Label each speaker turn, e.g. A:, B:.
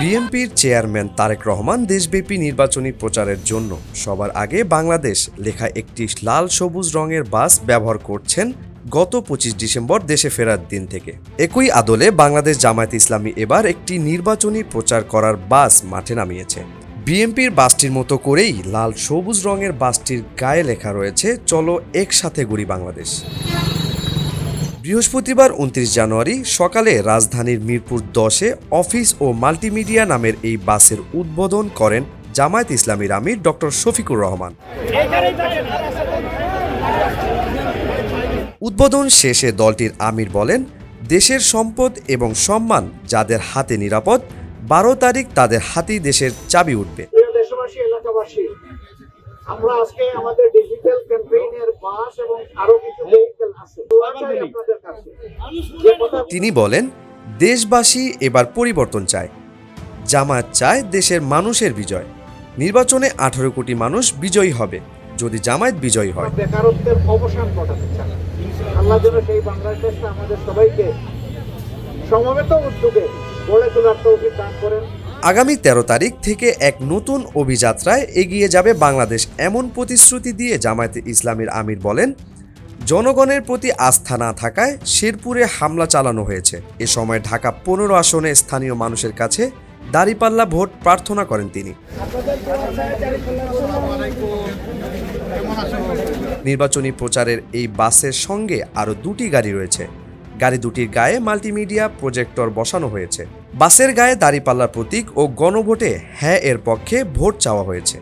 A: বিএনপির চেয়ারম্যান তারেক রহমান দেশব্যাপী নির্বাচনী প্রচারের জন্য সবার আগে বাংলাদেশ লেখা একটি লাল সবুজ রঙের বাস ব্যবহার করছেন গত পঁচিশ ডিসেম্বর দেশে ফেরার দিন থেকে। একই আদলে বাংলাদেশ জামায়াত ইসলামী এবার একটি নির্বাচনী প্রচার করার বাস মাঠে নামিয়েছে। বিএনপির বাসটির মতো করেই লাল সবুজ রঙের বাসটির গায়ে লেখা রয়েছে, চলো একসাথে ঘুরি বাংলাদেশ। বৃহস্পতিবার উনত্রিশ জানুয়ারি সকালে রাজধানীর মিরপুর দশে অফিস ও মাল্টিমিডিয়া নামের এই বাসের উদ্বোধন করেন জামায়াত ইসলামীর আমির ডক্টর শফিকুর রহমান। উদ্বোধন শেষে দলটির আমির বলেন, দেশের সম্পদ এবং সম্মান যাদের হাতে নিরাপদ বারো তারিখ তাদের হাতেই দেশের চাবি উঠবে।
B: দেশবাসী এলাকাবাসী আমরা আজকে আমাদের ডিজিটাল ক্যাম্পেইনের বাস এবং আরও কিছু ভেহিকেল আছে।
A: তিনি বলেন দেশবাসী এবার পরিবর্তন চায়। জামায়াত চায় দেশের মানুষের বিজয়। নির্বাচনে আঠারো কোটি মানুষ বিজয়ী হবে যদি জামায়াত বিজয়ী হয়।
B: বেকারত্বের অবসান ঘটাতে চান আল্লাহ যেন সেই বাংলাদেশটা আমাদের সবাইকে সমবেত উদ্যোগে
A: আগামী ১৩ তারিখ থেকে এক নতুন অভিযাত্রায় এগিয়ে যাবে বাংলাদেশ, এমন প্রতিশ্রুতি দিয়ে জামায়াতে ইসলামীর আমির বলেন, জনগণের প্রতি আস্থা না থাকায় শেরপুরে হামলা চালানো হয়েছে। এ সময় ঢাকা পনেরো আসনে স্থানীয় মানুষের কাছে দাঁড়িপাল্লা ভোট প্রার্থনা করেন তিনি। নির্বাচনী প্রচারের এই বাসের সঙ্গে আরও দুটি গাড়ি রয়েছে। গাড়ি দুটির গায়ে মাল্টিমিডিয়া প্রজেক্টর বসানো হয়েছে। বাসের গায়ে দাঁড়িপাল্লার প্রতীক ও গণভোটে হ্যাঁ এর পক্ষে ভোট চাওয়া হয়েছে।